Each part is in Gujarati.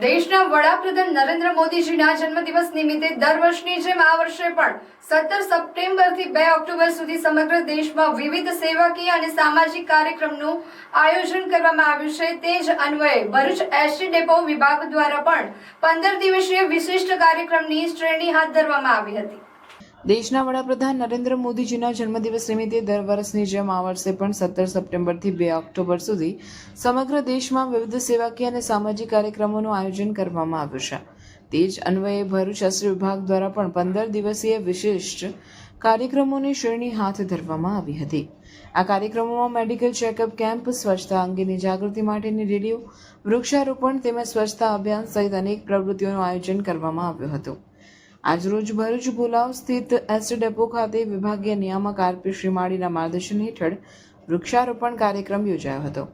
દેશના વડાપ્રધાન નરેન્દ્ર મોદીજીના જન્મદિવસ નિમિત્તે દર વર્ષની જેમ આ વર્ષે પણ સત્તર સપ્ટેમ્બરથી બે ઓક્ટોબર સુધી સમગ્ર દેશમાં વિવિધ સેવાકીય અને સામાજિક કાર્યક્રમનું આયોજન કરવામાં આવ્યું છે. તે જ અન્વયે ભરૂચ એસટી ડેપો વિભાગ દ્વારા પણ પંદર દિવસીય વિશિષ્ટ કાર્યક્રમની શ્રેણી હાથ ધરવામાં આવી હતી. દેશના વડાપ્રધાન નરેન્દ્ર મોદીજીના જન્મદિવસ નિમિત્તે દર વર્ષની જેમ આ વર્ષે પણ સત્તર સપ્ટેમ્બરથી બે ઓક્ટોબર સુધી સમગ્ર દેશમાં વિવિધ સેવાકીય અને સામાજિક કાર્યક્રમોનું આયોજન કરવામાં આવ્યું છે. તે જ અન્વયે ભરૂચ અસ્ત્ર વિભાગ દ્વારા પણ પંદર દિવસીય વિશિષ્ટ કાર્યક્રમોની શ્રેણી હાથ ધરવામાં આવી હતી. આ કાર્યક્રમોમાં મેડિકલ ચેકઅપ કેમ્પ, સ્વચ્છતા અંગેની જાગૃતિ માટેની રેલીઓ, વૃક્ષારોપણ તેમજ સ્વચ્છતા અભિયાન સહિત અનેક પ્રવૃત્તિઓનું આયોજન કરવામાં આવ્યું હતું. આજરોજ ભરૂચ ભુલાવ સ્થિત એસટી ડેપો ખાતે વિભાગીય નિયામક આરપી શ્રીમાળીના માર્ગદર્શન હેઠળ વૃક્ષારોપણ કાર્યક્રમ યોજાયો હતો.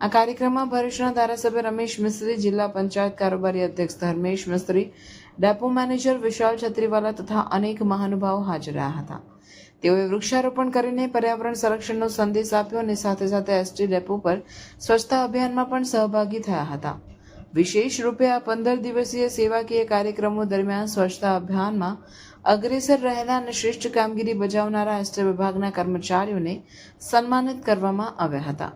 આ કાર્યક્રમમાં ભરૂચના ધારાસભ્ય રમેશ મિસ્ત્રી, જિલ્લા પંચાયત કારોબારી અધ્યક્ષ ધર્મેશ મિસ્ત્રી, ડેપો મેનેજર વિશાલ છત્રીવાલા તથા અનેક મહાનુભાવો હાજર રહ્યા હતા. તેઓએ વૃક્ષારોપણ કરીને પર્યાવરણ સંરક્ષણનો સંદેશ આપ્યો અને સાથે સાથે એસટી ડેપો પર સ્વચ્છતા અભિયાનમાં પણ સહભાગી થયા હતા. વિશેષ રૂપે આ પંદર દિવસીય સેવાકીય કાર્યક્રમો દરમિયાન સ્વચ્છતા અભિયાનમાં અગ્રેસર રહેલા અને શ્રેષ્ઠ કામગીરી બજાવનારા એસટી વિભાગના કર્મચારીઓને સન્માનિત કરવામાં આવ્યા હતા.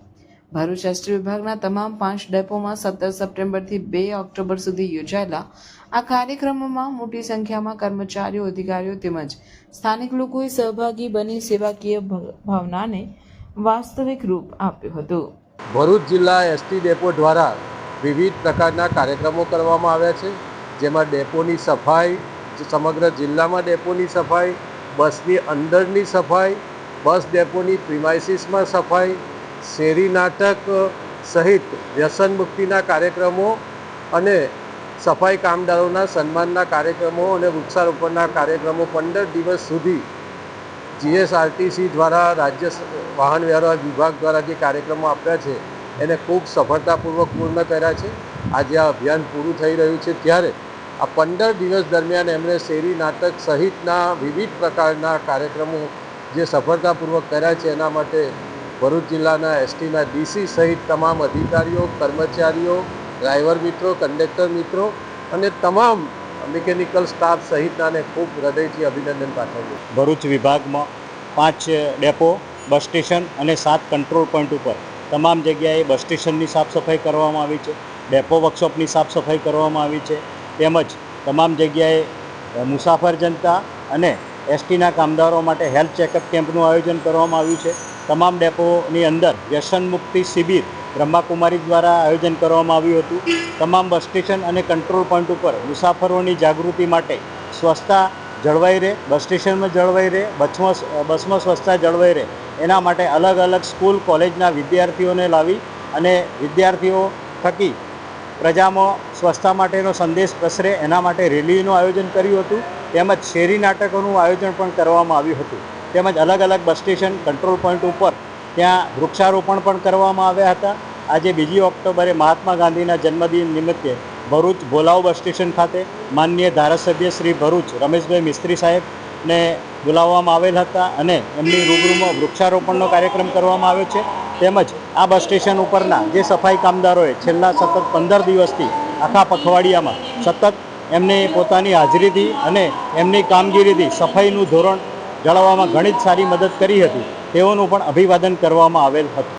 ભરૂચ એસટી વિભાગના તમામ પાંચ ડેપોમાં સત્તર સપ્ટેમ્બરથી બે ઓક્ટોબર સુધી યોજાયેલા આ કાર્યક્રમોમાં મોટી સંખ્યામાં કર્મચારીઓ, અધિકારીઓ તેમજ સ્થાનિક લોકોએ સહભાગી બની સેવાકીય ભાવનાને વાસ્તવિક રૂપ આપ્યું હતું. ભરૂચ જિલ્લા એસટી ડેપો દ્વારા વિવિધ પ્રકારના કાર્યક્રમો કરવામાં આવ્યા છે, જેમાં ડેપોની સફાઈ સમગ્ર જિલ્લામાં ડેપોની સફાઈ, બસની અંદરની સફાઈ, બસ ડેપોની પ્રિમાઇસીસમાં સફાઈ, શેરી નાટક સહિત વ્યસન મુક્તિના કાર્યક્રમો અને સફાઈ કામદારોના સન્માનના કાર્યક્રમો અને વૃક્ષારોપણના કાર્યક્રમો પંદર દિવસ સુધી જીએસઆરટીસી દ્વારા રાજ્ય વાહન વ્યવહાર વિભાગ દ્વારા જે કાર્યક્રમો આપ્યા છે એને ખૂબ સફળતાપૂર્વક પૂર્ણ કર્યા છે. આજે આ અભિયાન પૂરું થઈ રહ્યું છે ત્યારે આ પંદર દિવસ દરમિયાન એમણે શેરી નાટક સહિતના વિવિધ પ્રકારના કાર્યક્રમો જે સફળતાપૂર્વક કર્યા છે એના માટે ભરૂચ જિલ્લાના એસટીના ડીસી સહિત તમામ અધિકારીઓ, કર્મચારીઓ, ડ્રાઈવર મિત્રો, કંડક્ટર મિત્રો અને તમામ મિકેનિકલ સ્ટાફ સહિતનાને ખૂબ હૃદયથી અભિનંદન પાઠવ્યું ભરૂચ વિભાગમાં પાંચ ડેપો, બસ સ્ટેશન અને સાત કંટ્રોલ પોઈન્ટ ઉપર તમામ જગ્યાએ બસ સ્ટેશનની સાફ સફાઈ કરવામાં આવી છે, ડેપો વર્કશોપની સાફ સફાઈ કરવામાં આવી છે, તેમજ તમામ જગ્યાએ મુસાફર જનતા અને એસટીના કામદારો માટે હેલ્થ ચેકઅપ કેમ્પનું આયોજન કરવામાં આવ્યું છે. તમામ ડેપોની અંદર વ્યસન મુક્તિ શિબિર બ્રહ્માકુમારી દ્વારા આયોજન કરવામાં આવ્યું હતું. તમામ બસ સ્ટેશન અને કંટ્રોલ પોઈન્ટ ઉપર મુસાફરોની જાગૃતિ માટે સ્વચ્છતા જળવાઈ રહે, બસ સ્ટેશનમાં જળવાઈ રહે, બસમાં બસમાં સ્વચ્છતા જળવાઈ રહે. એના માટે અલગ અલગ સ્કૂલ, કોલેજના વિદ્યાર્થીઓને લાવી અને વિદ્યાર્થીઓ થકી પ્રજામાં સ્વચ્છતા માટેનો સંદેશ પ્રસરે, એના માટે રેલીનું આયોજન કર્યું હતું. તેમજ શેરી નાટકોનું આયોજન પણ કરવામાં આવ્યું હતું. તેમજ અલગ અલગ બસ સ્ટેશન, કંટ્રોલ પોઈન્ટ ઉપર ત્યાં વૃક્ષારોપણ પણ કરવામાં આવ્યા હતા. આજે બીજી ઓક્ટોબરે મહાત્મા ગાંધીના જન્મદિન નિમિત્તે ભરૂચ ભોલાવ બસ સ્ટેશન ખાતે માનનીય ધારાસભ્ય શ્રી ભરૂચ રમેશભાઈ મિસ્ત્રી સાહેબને બોલાવવામાં આવેલ હતા અને એમની રૂબરૂમાં વૃક્ષારોપણનો કાર્યક્રમ કરવામાં આવ્યો છે. તેમજ આ બસ સ્ટેશન ઉપરના જે સફાઈ કામદારોએ છેલ્લા સતત પંદર દિવસથી આખા પખવાડિયામાં સતત એમને પોતાની હાજરીથી અને એમની કામગીરીથી સફાઈનું ધોરણ જાળવવામાં ઘણી જ સારી મદદ કરી હતી. તેઓનું પણ અભિવાદન કરવામાં આવેલ હતું.